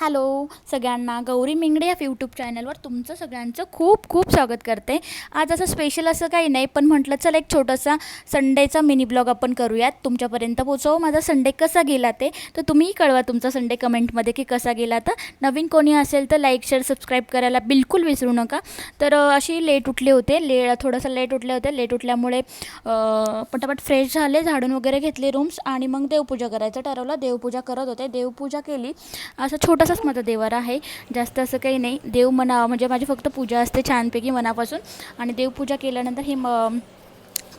Hello सगळ्यांना गौरी मिंगडे या YouTube चॅनलवर तुमचं सगळ्यांचं खूप खूप स्वागत करते. आज असं स्पेशल असं काही नाही पण म्हटलं चल एक छोटासा संडेचा मिनी ब्लॉग आपण करूयात. तुमच्यापर्यंत पोचव माझा संडे कसा गेला ते तर तुम्हीही कळवा तुमचा संडे कमेंटमध्ये की कसा गेला तर नवीन कोणी असेल तर लाईक शेअर सबस्क्राईब करायला बिलकुल विसरू नका. तर अशी लेट उठले होते. ले थोडंसं लेट उठले होते. लेट उठल्यामुळे पटापट फ्रेश झाले. झाडून वगैरे घेतले रूम्स आणि मग देवपूजा करायचं ठरवलं. देवपूजा करत होते. देवपूजा केली. असं छोटासाच माझा देवर आहे. जास्त असं काही नाही. देव मना म्हणजे माझी फक्त पूजा असते छानपैकी मनापासून. आणि देवपूजा केल्यानंतर हे म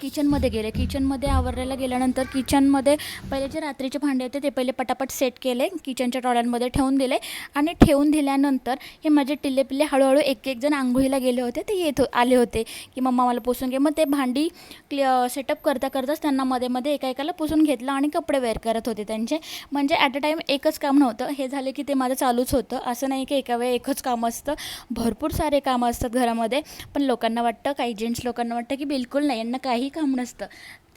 किचनमध्ये गेले. किचनमध्ये आवरायला गेल्यानंतर किचनमध्ये पहिले जे रात्रीचे भांडे होते ते पहिले पटापट सेट केले. किचनच्या ट्रॉल्यांमध्ये ठेवून दिले. आणि ठेवून दिल्यानंतर हे माझे टिल्ले पिल्ले हळूहळू एक एक जण आंघोळीला गेले होते. ते येत हो आले होते. की मम्मा मला पुसून घे. मग ते भांडी क्लि सेटअप करता करताच त्यांना मध्ये मध्ये एका एकाला पुसून घेतलं आणि कपडे वेअर करत होते त्यांचे. म्हणजे ॲट अ टाईम एकच काम नव्हतं. हे झालं की ते माझं चालूच होतं. असं नाही की एका वेळी एकच काम असतं. भरपूर सारे कामं असतात घरामध्ये. पण लोकांना वाटतं काही जेंट्स लोकांना वाटतं की बिलकुल नाही. यांना काही काम नसतं.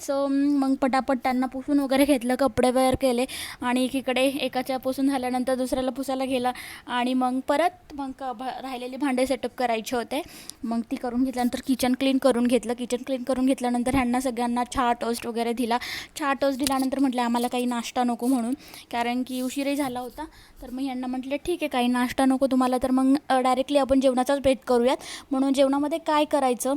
सो मग पटापट त्यांना पुसून वगैरे घेतलं कपडे वेअर केले आणि एकीकडे एकाच्या पुसून झाल्यानंतर दुसऱ्याला पुसायला गेला आणि मग परत मग भा राहिलेली भांडे सेटअप करायचे होते. मग ती करून घेतल्यानंतर किचन क्लीन करून घेतलं. किचन क्लीन करून घेतल्यानंतर ह्यांना सगळ्यांना चहा टोस्ट वगैरे दिला. चहा टोस्ट दिल्यानंतर म्हटलं आम्हाला काही नाश्ता नको म्हणून. कारण की उशीरही झाला होता. तर मग ह्यांना म्हटलं ठीक आहे काही नाश्ता नको तुम्हाला. तर मग डायरेक्टली आपण जेवणाचाच भेट करूयात. म्हणून जेवणामध्ये काय करायचं?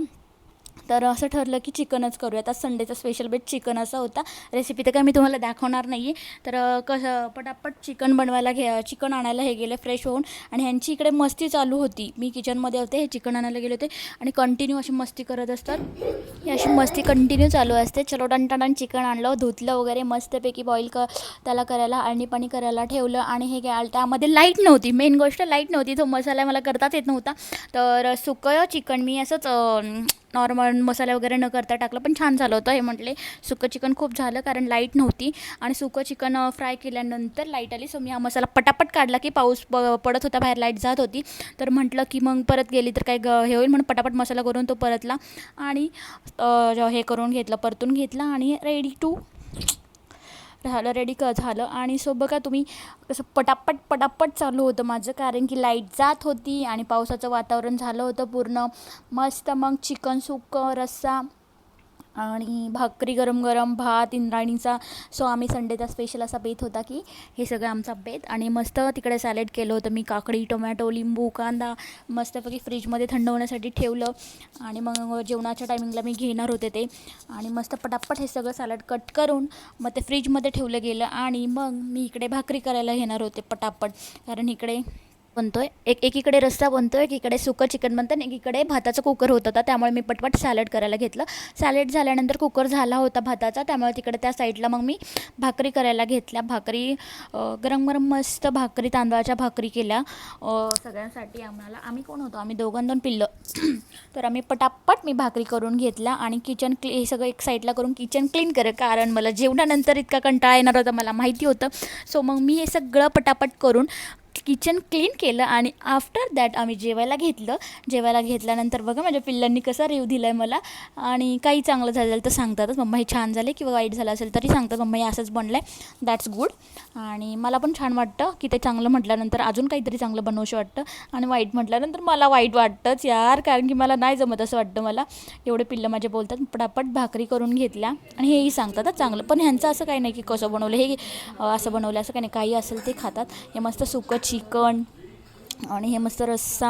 तर असं ठरलं की चिकनच करूयात. आज संडेचा स्पेशल बेट चिकन असा होता. रेसिपी तर काय मी तुम्हाला दाखवणार नाही आहे तर कसं पटापट चिकन बनवायला घे चिकन आणायला हे गेले फ्रेश होऊन. आणि ह्यांची इकडे मस्ती चालू होती. मी किचनमध्ये होते हे चिकन आणायला गेले होते. आणि कंटिन्यू अशी मस्ती करत असतात. ही अशी मस्ती कंटिन्यू चालू असते. चलो टन चिकन आणलं. धुतलं वगैरे मस्तपैकी बॉईल क त्याला करायला आणि पाणी करायला ठेवलं. आणि हे घ्याल त्यामध्ये लाइट नव्हती. मेन गोष्ट लाइट नव्हती. तो मसाला मला करताच येत नव्हता. तर सुकं चिकन मी असंच नॉर्मल मसाला वगैरे न करता टाकलं पण छान झालं होतं. हे म्हटले सुकं चिकन खूप झालं कारण लाइट नव्हती. आणि सुकं चिकन फ्राय केल्यानंतर लाइट आली सो मी हा मसाला पटापट काढला की पाऊस प पडत होता बाहेर लाइट जात होती. तर म्हटलं की मग परत गेली तर काय ग हे होईल म्हणून पटापट मसाला करून तो परतला. आणि हे करून घेतलं परतून घेतला आणि रेडी टू झालं रेडी क झालं. आणि सो बघा तुम्ही कसं पटापट पटापट चालू होतं माझं. कारण की लाइट जात होती आणि पावसाचं वातावरण झालं होतं पूर्ण. मस्त मग चिकन सुक्कं रस्सा. आणि भाकरी गरम गरम भात इंद्राणीचा सो आम्ही संडेचा स्पेशल असा बेत होता की हे सगळं आमचा बेत. आणि मस्त तिकडे सॅलेड केलं होतं मी काकडी टोमॅटो लिंबू कांदा मस्तपैकी फ्रीजमध्ये थंड होण्यासाठी ठेवलं. आणि मग जेवणाच्या टायमिंगला मी घेणार होते ते. आणि मस्त पटापट हे सगळं सॅलड कट करून मग ते फ्रीजमध्ये ठेवलं गेलं. आणि मग मी इकडे भाकरी करायला घेणार होते पटापट. कारण इकडे बनतोय. एक एकीकडे रस्सा आहे एकीकडे सुकं चिकन बनतं आणि एकीकडे भाताचा कुकर होत. होता त्यामुळे मी पटपट सॅलड करायला घेतलं. सॅलड झाल्यानंतर कुकर झाला होता भाताचा त्यामुळे तिकडे त्या साईडला मग मी भाकरी करायला घेतल्या. भाकरी गरम गरम मस्त भाकरी तांदळाच्या भाकरी केल्या. सगळ्यांसाठी आम्हाला आम्ही कोण होतो? आम्ही दोघं दोन पिल्लं. तर आम्ही पटापट मी भाकरी करून घेतल्या आणि किचन क्ली हे सगळं एक साईडला करून किचन क्लीन कर कारण मला जेवणानंतर इतका कंटाळा येणार होता मला माहिती होतं. सो मग मी हे सगळं पटापट करून किचन क्लीन केलं आणि आफ्टर दॅट आम्ही जेवायला घेतलं. जेवायला घेतल्यानंतर बघा माझ्या पिल्लांनी कसा रिव्ह दिला आहे मला. आणि काही चांगलं झालं तर सांगतातच. मम्मा हे छान झाले किंवा वाईट झालं असेल तरी सांगतात. मम्मा हे असंच बनलं आहे दॅट्स गुड आणि मला पण छान वाटतं की ते चांगलं म्हटल्यानंतर अजून काहीतरी चांगलं बनवूशी वाटतं. आणि वाईट म्हटल्यानंतर मला वाईट वाटतंच यार. कारण की मला नाही जमत असं वाटतं मला. एवढे पिल्लं माझे बोलतात. पटापट भाकरी करून घेतल्या. आणि हेही सांगतात चांगलं. पण ह्यांचं असं काही नाही की कसं बनवलं. हे असं बनवलं असं काही नाही. काही असेल ते खातात. हे मस्त सुकं चिकन आणि हे मस्त रस्सा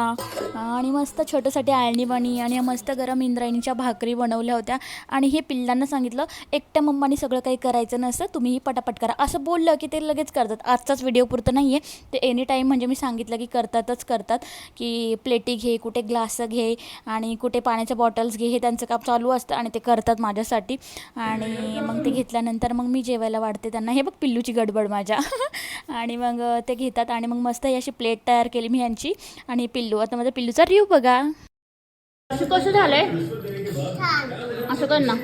आणि मस्त छोटंसाठी आळणी आणि आणि मस्त गरम इंद्रायणीच्या भाकरी बनवल्या होत्या. आणि हे पिल्लांना सांगितलं एकट्या मम्मानी सगळं काही करायचं नसतं तुम्हीही पटापट करा. असं बोललं की ते लगेच करतात. आजचाच व्हिडिओ पुरतं नाही आहे ते एनी टाईम म्हणजे मी सांगितलं की करतातच करतात की प्लेटी घे कुठे ग्लास घे आणि कुठे पाण्याच्या बॉटल्स घे हे त्यांचं काम चालू असतं आणि ते करतात माझ्यासाठी. आणि मग ते घेतल्यानंतर मग मी जेवायला वाढते त्यांना. हे बघ पिल्लूची गडबड माझ्या. आणि मग ते घेतात आणि मग मस्त ही अशी प्लेट तयार केली मी यांची आणि पिल्लू. आता माझा पिल्लूचा रिव्ह बघा. असं कसं झालंय? असं कर ना.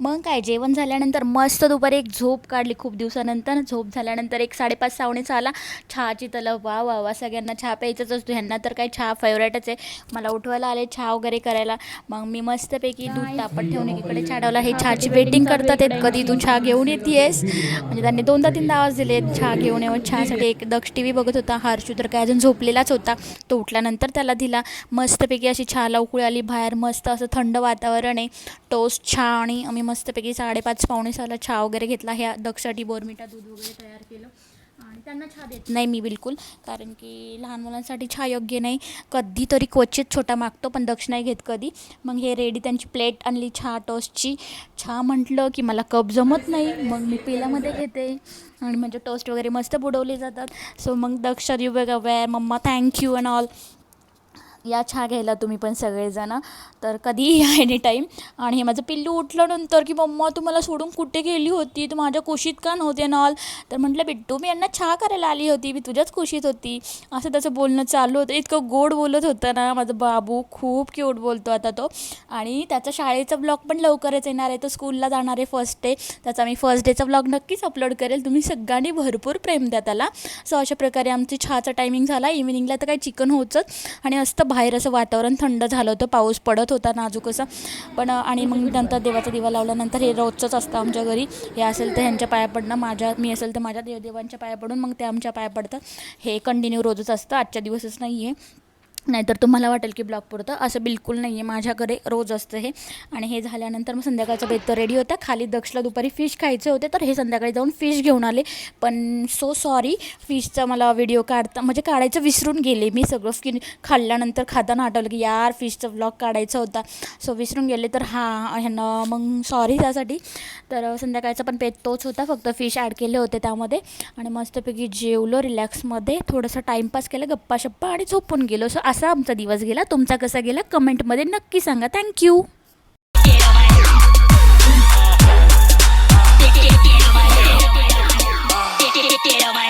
मग काय जेवण झाल्यानंतर मस्त दुपारी एक झोप काढली खूप दिवसानंतर. झोप झाल्यानंतर एक साडेपाच सावणे आला चहाची तलब वा वा वा सगळ्यांना चहा प्यायचाच असतो. ह्यांना तर काय चहा फेवरेटच आहे. मला उठवायला आले चहा वगैरे करायला. मग मी मस्तपैकी दूध तापत ठेवून एकीकडे चहा ठेवला हे चहाची वेटिंग करतात आहेत. कधी तू चहा घेऊन येतेस म्हणजे त्यांनी दोनदा तीनदा आवाज दिले चहा घेऊन येऊन चहासाठी एक दक्ष टी व्ही बघत होता. हर्षू तर काय अजून झोपलेलाच होता. तो उठल्यानंतर त्याला दिला. मस्तपैकी अशी चहाला उकळी आली. बाहेर मस्त असं थंड वातावरण आहे. टोस्ट चहा आणि आम्ही मस्तपैकी साडेपाच पावणे सहाला चहा वगैरे घेतला. ह्या दक्षाटी बोरमिटा दूध वगैरे तयार केलं. आणि त्यांना चहा देत नाही मी बिलकुल कारण की लहान मुलांसाठी चहा योग्य नाही. कधीतरी क्वचित छोटा मागतो पण दक्ष नाही घेत कधी. मग हे रेडी त्यांची प्लेट आणली चहा टोस्टची चहा म्हटलं की मला कप जमत नाही मग मी पिलामध्ये घेते. आणि म्हणजे टोस्ट वगैरे मस्त बुडवले जातात. सो मग दक्ष यू बघा वॅर मम्मा थँक्यू अँड ऑल या छा घ्यायला तुम्ही पण सगळेजण. तर कधीही या एनी टाईम आणि हे माझं पिल्लू उठल्यानंतर की मम्मा तू मला सोडून कुठे गेली होती? तू माझ्या कुशीत का नव्हते नॉल? तर म्हटलं बिट्टू मी यांना छा करायला आली होती. मी तुझ्याच कुशीत होती. असं त्याचं बोलणं चालू होतं. इतकं गोड बोलत होतं ना माझं बाबू. खूप क्यूट बोलतो आता तो. आणि त्याचा शाळेचा ब्लॉग पण लवकरच येणार आहे. तो स्कूलला जाणार आहे फर्स्ट डे त्याचा मी फर्स्ट डेचा ब्लॉग नक्कीच अपलोड करेल. तुम्ही सगळ्यांनी भरपूर प्रेम द्या त्याला. सो अशा प्रकारे आमची छाचा टायमिंग झाला. इव्हिनिंगला तर काही चिकन होतंच आणि असतं बाहेर असं वातावरण थंड झालं होतं. पाऊस पडत होता नाजूक असं. पण आणि मग नंतर देवाचा दिवा लावल्यानंतर हे रोजचंच असतं आमच्या घरी. हे असेल तर ह्यांच्या पाया पडणं माझ्या मी असेल तर माझ्या देवदेवांच्या पाया पडून मग ते आमच्या पाया पडतात. हे कंटिन्यू रोजच असतं. आजच्या दिवसच नाही आहे नाहीतर तुम्हाला वाटेल की ब्लॉक पुरतं. असं बिलकुल नाही आहे माझ्याकडे रोज असतं हे. आणि हे झाल्यानंतर मग संध्याकाळचा बेत तर रेडी होता. खाली दक्षला दुपारी फिश खायचे होते तर हे संध्याकाळी जाऊन फिश घेऊन आले. पण सो सॉरी फिशचा मला व्हिडिओ काढता म्हणजे काढायचं विसरून गेले मी सगळं. की खाल्ल्यानंतर खाताना आठवलं की यार फिशचा ब्लॉग काढायचा होता. सो विसरून गेले. तर हां ह्यांना मग सॉरी त्यासाठी. तर संध्याकाळचा पण पेज तोच होता. फक्त फिश ॲड केले होते त्यामध्ये. आणि मस्तपैकी जेवलो रिलॅक्समध्ये. थोडंसं टाईमपास केलं गप्पा शप्पा आणि झोपून गेलो. सो असा आमचा दिवस गेला. तुमचा कसा गेला? कमेंटमध्ये नक्की सांगा. Thank you get away.